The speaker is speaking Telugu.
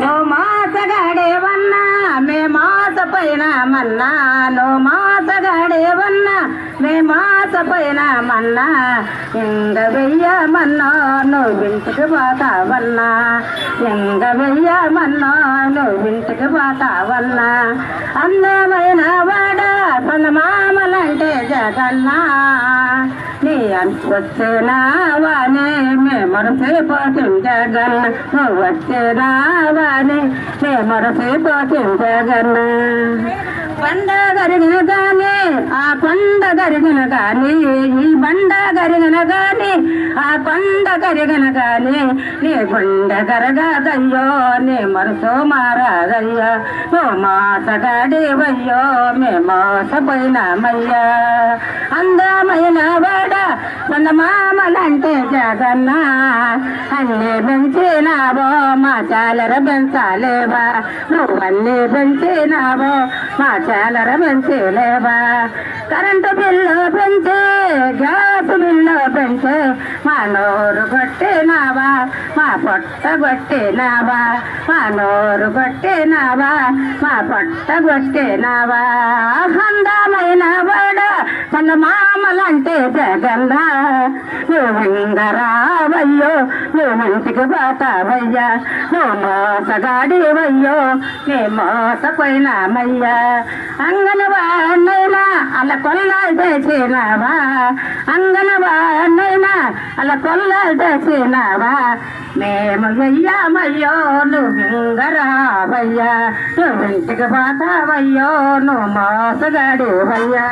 నువ్వు మోసగాడేవన్నా మే మోసపోయిన మన్నా. నువ్వు మోసగాడేవన్నా మే మోసపోయిన మన్నా. ఇంగ వెయ్యమన్నా నువ్వు ఇంటికి పోతావన్నా ఇంగ వెయ్యమన్నా నువ్వు ఇంటికి పోతావన్నా అందమైన వాడ మామలంటే జగన్నా. నీ వచ్చేనావానే మే మరసిపోతుంది జగన్ నువ్వు వచ్చేనావానే మే మరసిపోతుంది జగన్ బండ గరిగిన గాని ఆ కొండ గరిగిన కానీ ఈ బండ గరిగిన కానీ ఆ కొండ గరిగిన కానీ నీ కొండ గరగదయ్యో నీ మనసు మారాదయ్యా ఓ మాసగాడివయ్యో మే మోసపోయినామయ్యా అందమైన వాడ మన మామలంటే జగన్న. అన్ని పెంచినావో మా చాలర పెంచాలేవా. నువ్వన్నీ పెంచినావో మా చాలర పెంచలేవా. కరెంటు బిల్లు పెంచి గ్యాస్ బిల్లు పెంచి మా నోరు కొట్టినావా. మా పొట్ట కొట్టినావా. మా నోరు కొట్టినావా. మా పొట్ట కొట్టినావా. అందమైన వాడు తన మామలంటే జగన్న. నువ్వు నువ్వు మంచికి పోతావయ్యా నువ్వు మోసగాడివయ్యో నీ మోసపోయినామయ్యా. అంగనవాణ్ణైనా అలా కొల్లాలు చేసినావా? అంగనవాణ్ణైనా అలా కొల్లాలు చేసినావా? మేము వెయ్యామయ్యో నువ్వు ఇంగరావయ్యా నువ్వు ఇంటికి పోతావయ్యో నువ్వు మోసగాడివయ్యా.